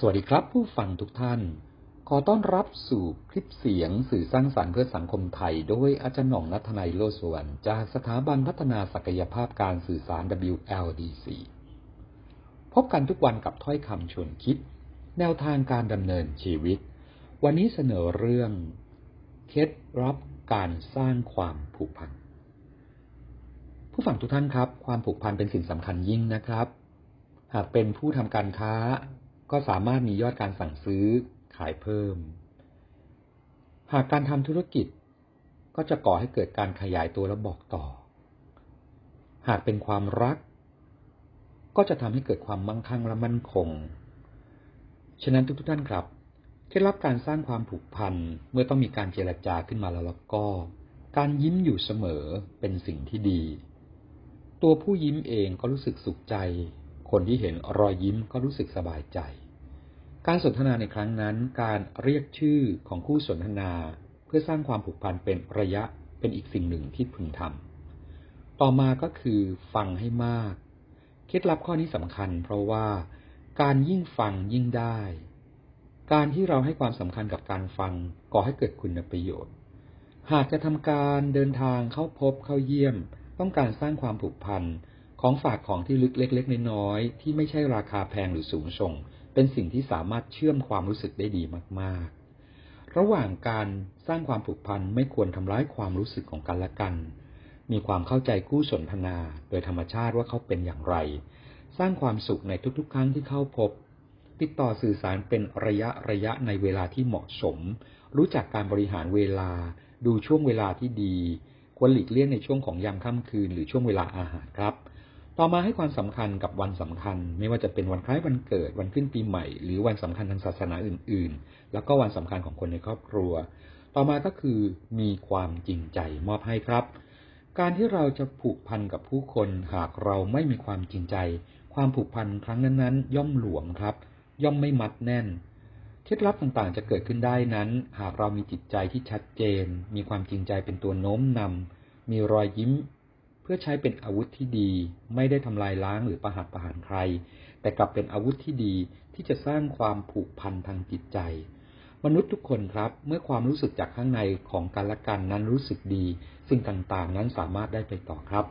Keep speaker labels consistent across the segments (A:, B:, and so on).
A: สวัสดีครับผู้ฟังทุกท่าน ขอต้อนรับสู่คลิปเสียงสื่อสร้างสรรค์เพื่อสังคมไทย โดยอาจารย์หน่องนัทนายโลสวนจากสถาบันพัฒนาศักยภาพการสื่อสาร WLDC พบกันทุกวันกับถ้อยคำชวนคิด แนวทางการดำเนินชีวิต วันนี้เสนอเรื่อง เคล็ดลับการสร้างความผูกพัน ผู้ฟังทุกท่านครับ ความผูกพันเป็นสิ่งสำคัญยิ่งนะครับ หากเป็นผู้ทำการค้า ก็สามารถมียอดการสั่งซื้อขายเพิ่ม หากการทำธุรกิจก็จะก่อให้เกิดการขยายตัวและบอกต่อ หากเป็นความรัก ก็จะทำให้เกิดความมั่งคั่งและมั่นคง ฉะนั้นทุกๆท่านครับเคล็ดลับการสร้างความผูกพันเมื่อต้องมีการเจรจาขึ้นมาแล้วแล้วก็ การยิ้มอยู่เสมอเป็นสิ่งที่ดี ตัวผู้ยิ้มเองก็รู้สึกสุขใจ คนที่เห็นรอยยิ้มก็รู้สึกสบายใจ การสนทนาในครั้งนั้น การเรียกชื่อของคู่สนทนา เพื่อสร้างความผูกพันเป็นระยะเป็นอีกสิ่งหนึ่งที่พึงทำต่อมาก็คือฟังให้มาก เคล็ดลับข้อนี้สำคัญ เพราะว่าการยิ่งฟังยิ่งได้ การที่เราให้ความสำคัญกับการฟังก่อให้เกิดคุณประโยชน์ หากจะทำการเดินทางเข้าพบเข้าเยี่ยม ต้องการสร้างความผูกพัน ของฝากของที่ลึกเล็ก ๆ น้อยๆที่ไม่ใช่ราคาแพงหรือสูงส่ง เป็นสิ่งที่สามารถเชื่อมความรู้สึกได้ดีมากๆ ระหว่างการสร้างความผูกพันไม่ควรทำร้ายความรู้สึกของกันและกัน มีความเข้าใจคู่สนทนา โดยธรรมชาติว่าเขาเป็นอย่างไร สร้างความสุขในทุกๆ ครั้งที่เข้าพบ ติดต่อสื่อสารเป็นระยะระยะในเวลาที่เหมาะสม รู้จักการบริหารเวลา ดูช่วงเวลาที่ดี ควรหลีกเลี่ยงในช่วงของยามค่ำคืน หรือช่วงเวลาอาหารครับ ต่อมาให้ความสำคัญกับวันสำคัญ ไม่ว่าจะเป็นวันคล้ายวันเกิด วันขึ้นปีใหม่ หรือวันสำคัญทางศาสนาอื่น ๆ แล้วก็วันสำคัญของคนในครอบครัว ต่อมาก็คือมีความจริงใจมอบให้ครับ การที่เราจะผูกพันกับผู้คนหากเราไม่มีความจริงใจ ความผูกพันครั้งนั้นๆ ย่อมหลวมครับ ย่อมไม่มัดแน่นเคล็ดลับต่างๆ จะเกิดขึ้นได้นั้น หากเรามีจิตใจที่ชัดเจน มีความจริงใจเป็นตัวโน้มนำมีรอยยิ้ม พื่อใช้เป็นอาวุธที่ดี ไม่ได้ทำลายล้างหรือประหัตประหารใคร แต่กลับเป็นอาวุธที่ดีที่จะสร้างความผูกพันทางจิตใจ มนุษย์ทุกคนครับ เมื่อความรู้สึกจากข้างในของกันและกันนั้นรู้สึกดี สิ่งต่างๆ นั้นสามารถได้ไปต่อครับ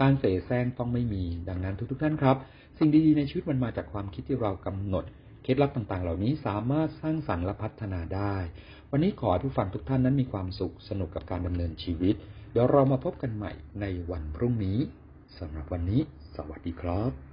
A: การเสแสร้งต้องไม่มี ดังนั้นทุกๆท่านครับ สิ่งดีๆในชีวิตมันมาจากความคิดที่เรากำหนดเคล็ดลับต่างๆ เหล่านี้สามารถสร้างสรรค์และพัฒนาได้ วันนี้ขอให้ผู้ฟังทุกท่านนั้นมีความสุขสนุกกับการดำเนินชีวิต เดี๋ยวเรามาพบกันใหม่ในวันพรุ่งนี้สำหรับวันนี้ สวัสดีครับ